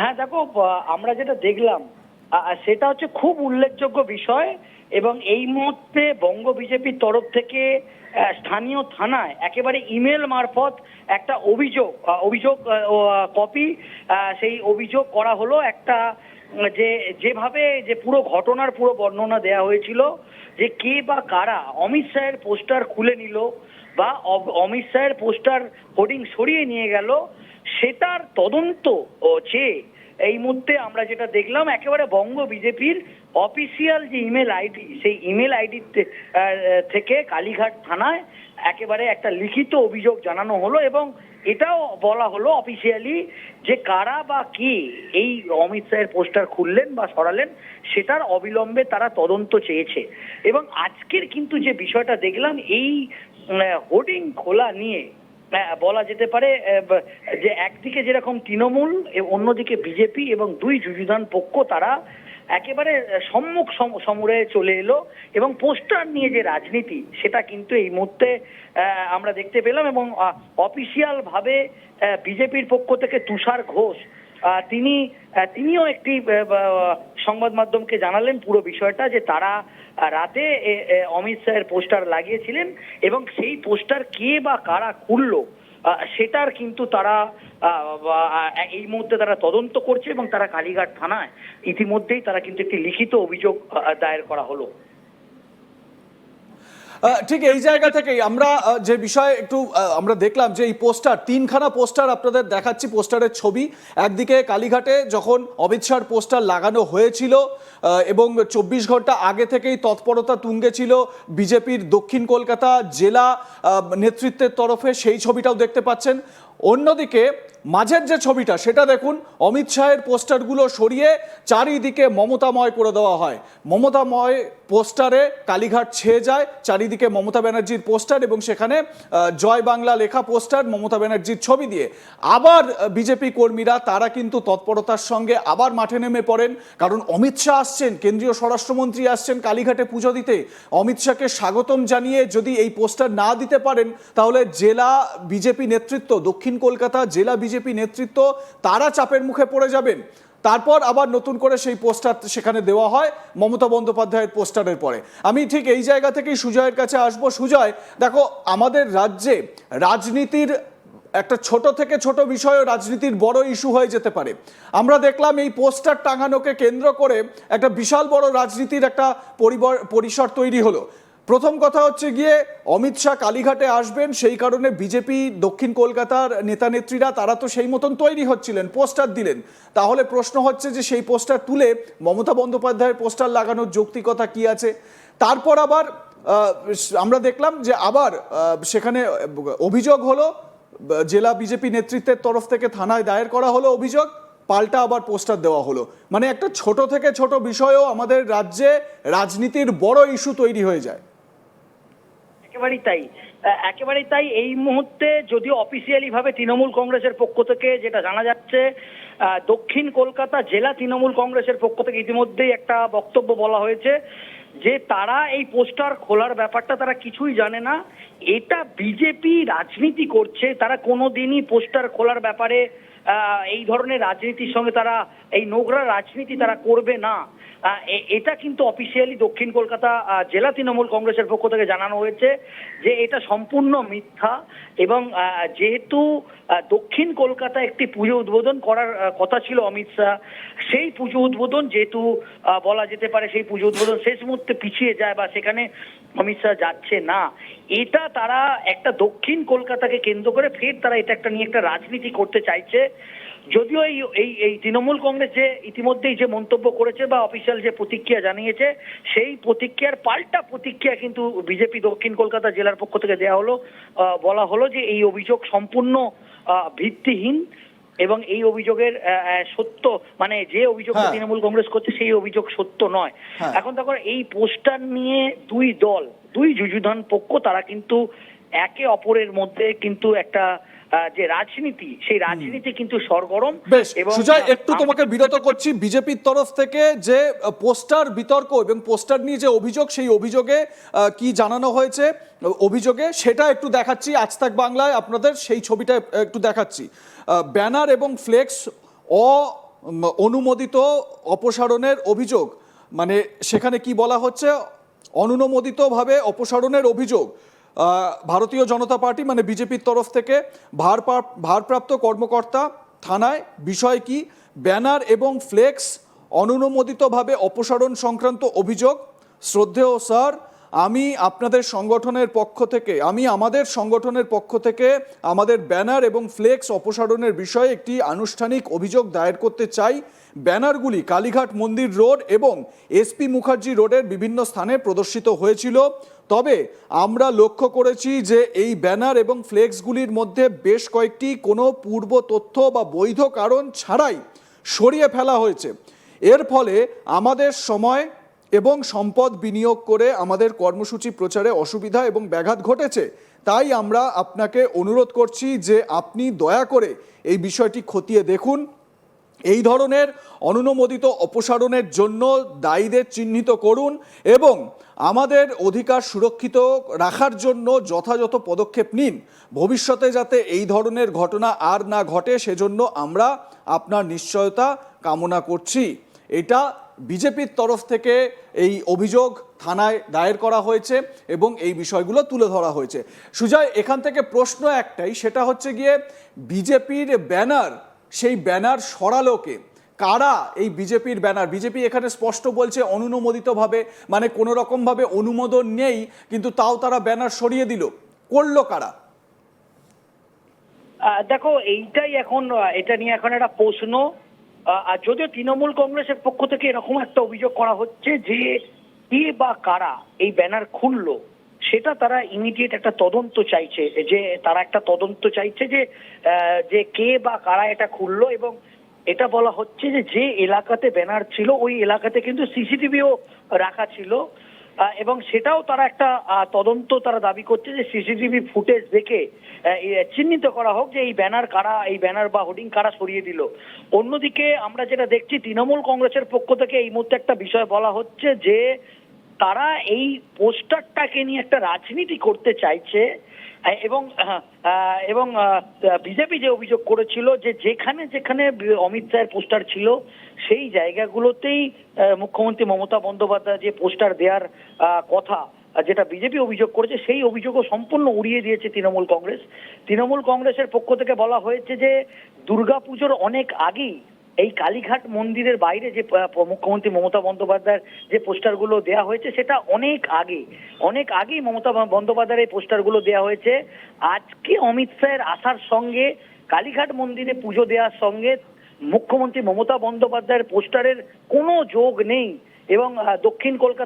হ্যাঁ দেখো আমরা যেটা দেখলাম সেটা হচ্ছে খুব উল্লেখযোগ্য বিষয় এবং এই মুহূর্তে বঙ্গ বিজেপির তরফ থেকে স্থানীয় থানায় একেবারে ইমেল মারফত একটা অভিযোগ অভিযোগ কপি সেই অভিযোগ করা হলো একটা যে, যেভাবে যে পুরো ঘটনার পুরো বর্ণনা দেয়া হয়েছিল, যে কে বা কারা অমিত শাহের পোস্টার খুলে নিল বা অমিত শাহের পোস্টার হোর্ডিং সরিয়ে নিয়ে গেল সেটার তদন্ত চেয়ে এই মুহূর্তে আমরা যেটা দেখলাম, একেবারে বঙ্গ বিজেপির অফিসিয়াল যে ইমেল আইডি সেই ইমেল আইডি থেকে কালীঘাট থানায় একেবারে একটা লিখিত অভিযোগ জানানো হলো এবং এটাও বলা হলো অফিসিয়ালি যে কারা বা কি এই অমিত শাহের পোস্টার খুললেন বা সরালেন, সেটার অবিলম্বে তারা তদন্ত চেয়েছে। এবং আজকের কিন্তু যে বিষয়টা দেখলাম, এই হোর্ডিং খোলা নিয়ে বলা যেতে পারে যে একদিকে যেরকম তৃণমূল অন্যদিকে বিজেপি এবং দুই যুযুধান পক্ষ তারা একেবারে সম্মুখ সম- সমরে চলে এলো এবং পোস্টার নিয়ে যে রাজনীতি, সেটা কিন্তু এই মুহূর্তে আমরা দেখতে পেলাম এবং অফিসিয়াল ভাবে বিজেপির পক্ষ থেকে তুষার ঘোষ তিনি তিনিও একটি সংবাদ মাধ্যমকে জানালেন পুরো বিষয়টা যে তারা রাতে অমিত শাহের পোস্টার লাগিয়েছিলেন এবং সেই পোস্টার কে বা কারা খুললো সেটার কিন্তু তারা এই মুহূর্তে তারা তদন্ত করছে এবং তারা কালীঘাট থানায় ইতিমধ্যেই তারা কিন্তু একটি লিখিত অভিযোগ দায়ের করা হলো। ঠিক এই জায়গা থেকেই আমরা যে বিষয়ে একটু আমরা দেখলাম যে এই পোস্টার, তিনখানা পোস্টার আপনাদের দেখাচ্ছি, পোস্টারের ছবি। একদিকে কালীঘাটে যখন অমিত শাহর পোস্টার লাগানো হয়েছিল এবং চব্বিশ ঘণ্টা আগে থেকেই তৎপরতা তুঙ্গে ছিল বিজেপির দক্ষিণ কলকাতা জেলা নেতৃত্বের তরফে, সেই ছবিটাও দেখতে পাচ্ছেন। অন্যদিকে মাঝের যে ছবিটা, সেটা দেখুন, অমিত শাহের পোস্টারগুলো সরিয়ে চারিদিকে মমতাময় করে দেওয়া হয়। মমতাময় পোস্টারে কালীঘাট ছেয়ে যায়, চারিদিকে মমতা ব্যানার্জির পোস্টার এবং সেখানে জয় বাংলা লেখা পোস্টার, মমতা ব্যানার্জির ছবি দিয়ে। আবার বিজেপি কর্মীরা, তারা কিন্তু তৎপরতার সঙ্গে আবার মাঠে নেমে পড়েন। কারণ অমিত শাহ আসছেন, কেন্দ্রীয় স্বরাষ্ট্রমন্ত্রী আসছেন কালীঘাটে পুজো দিতে। অমিত শাহকে স্বাগতম জানিয়ে যদি এই পোস্টার না দিতে পারেন, তাহলে জেলা বিজেপি নেতৃত্ব দক্ষিণ কলকাতা জেলা বিজেপি নেতৃত্ব তারা চাপের মুখে পড়ে যাবেন। তারপর আবার নতুন করে সেই পোস্টার সেখানে দেওয়া হয়, মমতা বন্দ্যোপাধ্যায়ের পোস্টারের পরে। আমি ঠিক এই জায়গা থেকেই সুজয়ের কাছে আসব। সুজয়, দেখো, আমাদের রাজ্যে রাজনীতির একটা ছোট থেকে ছোট বিষয়ও রাজনীতির বড় ইস্যু হয়ে যেতে পারে। আমরা দেখলাম এই পোস্টার টাঙানোকে কেন্দ্র করে একটা বিশাল বড় রাজনীতির একটা পরিবর পরিসর তৈরি হলো। প্রথম কথা হচ্ছে গিয়ে অমিত শাহ কালীঘাটে আসবেন, সেই কারণে বিজেপি, দক্ষিণ কলকাতার নেতা নেত্রীরা, তারা তো সেই মতন তৈরি হচ্ছিলেন, পোস্টার দিলেন। তাহলে প্রশ্ন হচ্ছে যে সেই পোস্টার তুলে মমতা বন্দ্যোপাধ্যায়ের পোস্টার লাগানোর যৌক্তিকতা কি আছে? তারপর আবার আমরা দেখলাম যে আবার সেখানে অভিযোগ হলো, জেলা বিজেপি নেতৃত্বের তরফ থেকে থানায় দায়ের করা হলো অভিযোগ, পাল্টা আবার পোস্টার দেওয়া হলো। মানে একটা ছোট থেকে ছোট বিষয়ও আমাদের রাজ্যে রাজনীতির বড় ইস্যু তৈরি হয়ে যায়। একেবারেই তাই। একেবারেই তাই এই মুহূর্তে যদিও অফিসিয়ালি ভাবে তৃণমূল কংগ্রেসের পক্ষ থেকে যেটা জানা যাচ্ছে দক্ষিণ কলকাতা জেলা তৃণমূল কংগ্রেসের পক্ষ থেকে ইতিমধ্যেই একটা বক্তব্য বলা হয়েছে যে তারা এই পোস্টার খোলার ব্যাপারটা তারা কিছুই জানে না। এটা বিজেপি রাজনীতি করছে, তারা কোনোদিনই পোস্টার খোলার ব্যাপারে এই ধরনের রাজনীতির সঙ্গে তারা, এই নোংরা রাজনীতি তারা করবে না। এটা কিন্তু অফিসিয়ালি দক্ষিণ কলকাতা জেলা তৃণমূল কংগ্রেসের পক্ষ থেকে জানানো হয়েছে যে এটা সম্পূর্ণ মিথ্যা এবং যেহেতু দক্ষিণ কলকাতা একটি পুজো উদ্বোধন করার কথা ছিল অমিত শাহ, সেই পুজো উদ্বোধন যেহেতু বলা যেতে পারে সেই পুজো উদ্বোধন শেষ মুহূর্তে পিছিয়ে যায় বা সেখানে অমিত শাহ যাচ্ছে না। এটা তারা একটা দক্ষিণ কলকাতাকে কেন্দ্র করে ফের তারা এটা একটা নিয়ে একটা রাজনীতি করতে চাইছে। যদিও এই এই এই তৃণমূল কংগ্রেস যে ইতিমধ্যেই যে মন্তব্য করেছে বা অফিসিয়াল যে প্রতিক্রিয়া জানিয়েছে সেই প্রতিক্রিয়ার পাল্টা প্রতিক্রিয়া কিন্তু বিজেপি দক্ষিণ কলকাতা জেলার পক্ষ থেকে দেওয়া হলো বলা হলো যে এই অভিযোগ সম্পূর্ণ ভিত্তিহীন এবং এই অভিযোগের সত্য মানে যে অভিযোগটা হ্যাঁ। তৃণমূল কংগ্রেস করছে সেই অভিযোগ সত্য নয় হ্যাঁ। এখন দেখো এই পোস্টার নিয়ে দুই দল দুই যুযুধান পক্ষ তারা কিন্তু একে অপরের মধ্যে কিন্তু একটা আহ, যে রাজনীতি সেই রাজনীতি কিন্তু সরগরম সুজয় একটু তোমাকে বিরত করছি বিজেপির তরফ থেকে যে পোস্টার বিতর্ক এবং পোস্টার নিয়ে যে অভিযোগ সেই অভিযোগে কি জানানো হয়েছে অভিযোগে সেটা একটু দেখাচ্ছি আজ তাক বাংলায় আপনাদের সেই ছবিটা একটু দেখাচ্ছি। ব্যানার এবং ফ্লেক্স অ অনুমোদিত অপসারণের অভিযোগ। মানে সেখানে কি বলা হচ্ছে? অনুমোদিতভাবে অপসারণের অভিযোগ। ভারতীয় জনতা পার্টি মানে বিজেপির তরফ থেকে ভারপ্রাপ- ভারপ্রাপ্ত কর্মকর্তা থানায় বিষয় কি? ব্যানার এবং ফ্লেক্স অনুমোদিতভাবে অপসারণ সংক্রান্ত অভিযোগ? শ্রদ্ধেয় স্যার, আমি আপনাদের সংগঠনের পক্ষ থেকে, আমি আমাদের সংগঠনের পক্ষ থেকে আমাদের ব্যানার এবং ফ্লেক্স অপসারণের বিষয়ে একটি আনুষ্ঠানিক অভিযোগ দায়ের করতে চাই। ব্যানারগুলি কালীঘাট মন্দির রোড এবং এসপি মুখার্জি রোডের বিভিন্ন স্থানে প্রদর্শিত হয়েছিল। তবে আমরা লক্ষ্য করেছি যে এই ব্যানার এবং ফ্লেক্সগুলির মধ্যে বেশ কয়েকটি কোনো পূর্ব তথ্য বা বৈধ কারণ ছাড়াই সরিয়ে ফেলা হয়েছে। এর ফলে আমাদের সময় এবং সম্পদ বিনিয়োগ করে আমাদের কর্মসূচি প্রচারে অসুবিধা এবং ব্যাঘাত ঘটেছে। তাই আমরা আপনাকে অনুরোধ করছি যে আপনি দয়া করে এই বিষয়টি খতিয়ে দেখুন। এই ধরনের অনুমোদিত অপসারণের জন্য দায়ীদের চিহ্নিত করুন এবং আমাদের অধিকার সুরক্ষিত রাখার জন্য যথাযথ পদক্ষেপ নিন। ভবিষ্যতে যাতে এই ধরনের ঘটনা আর না ঘটে, সেজন্য আমরা আপনার নিশ্চয়তা কামনা করছি। এটা বিজেপির তরফ থেকে এই অভিযোগ থানায় দায়ের করা হয়েছে এবং এই বিষয়গুলো তুলে ধরা হয়েছে। সুজয়, এখান থেকে প্রশ্ন একটাই, সেটা হচ্ছে গিয়ে বিজেপির ব্যানার সেই ব্যানার সরালোকে কারা এই বিজেপির ব্যানার? বিজেপি এখানে স্পষ্ট বলছে অনুমোদিতভাবে মানে কোনো রকমভাবে অনুমোদন নেই, কিন্তু তাও তারা ব্যানার সরিয়ে দিল। করল কারা? দেখো, এইটাই এখন এটা নিয়ে এখন একটা প্রশ্ন। আর যদিও তৃণমূল কংগ্রেসের পক্ষ থেকে এরকম একটা অভিযোগ করা হচ্ছে যে, কে বা কারা এই ব্যানার খুললো? সেটা তারা ইমিডিয়েট একটা তদন্ত চাইছে, যে তারা একটা তদন্ত চাইছে যে যে কে বা কারা এটা খুললো এবং এটা বলা হচ্ছে যে যে এলাকাতে ব্যানার ছিল, ওই এলাকাতে কিন্তু সিসিটিভিও রাখা ছিল। এবং সেটাও তারা একটা তদন্ত তারা দাবি করছে যে, সিসিটিভি ফুটেজ দেখে চিহ্নিত করা হোক যে এই ব্যানার কারা, এই ব্যানার বা হোর্ডিং কারা সরিয়ে দিল। অন্যদিকে আমরা যেটা দেখছি, তৃণমূল কংগ্রেসের পক্ষ থেকে এই মুহূর্তে একটা বিষয় বলা হচ্ছে যে তারা এই পোস্টারটাকে নিয়ে একটা রাজনীতি করতে চাইছে এবং এবং বিজেপি যে অভিযোগ করেছিল যে যেখানে যেখানে অমিত শাহের পোস্টার ছিল, সেই জায়গাগুলোতেই মুখ্যমন্ত্রী মমতা বন্দ্যোপাধ্যায় যে পোস্টার দেওয়ার কথা যেটা বিজেপি অভিযোগ করেছে, সেই অভিযোগও সম্পূর্ণ উড়িয়ে দিয়েছে তৃণমূল কংগ্রেস। তৃণমূল কংগ্রেসের পক্ষ থেকে বলা হয়েছে যে দুর্গাপুজোর অনেক আগেই এই কালীঘাট মন্দিরের বাইরে যে মুখ্যমন্ত্রী মমতা বন্দ্যোপাধ্যায়ের যে পোস্টারগুলো দেওয়া হয়েছে, সেটা অনেক আগে, অনেক আগেই মমতা বন্দ্যোপাধ্যায়ের এই পোস্টারগুলো দেওয়া হয়েছে। আজকে অমিত শাহের আসার সঙ্গে, কালীঘাট মন্দিরে পুজো দেওয়ার সঙ্গে মুখ্যমন্ত্রী মমতা বন্দ্যোপাধ্যায়ের পোস্টারের কোনো যোগ নেই এবং দক্ষিণ কলকাতা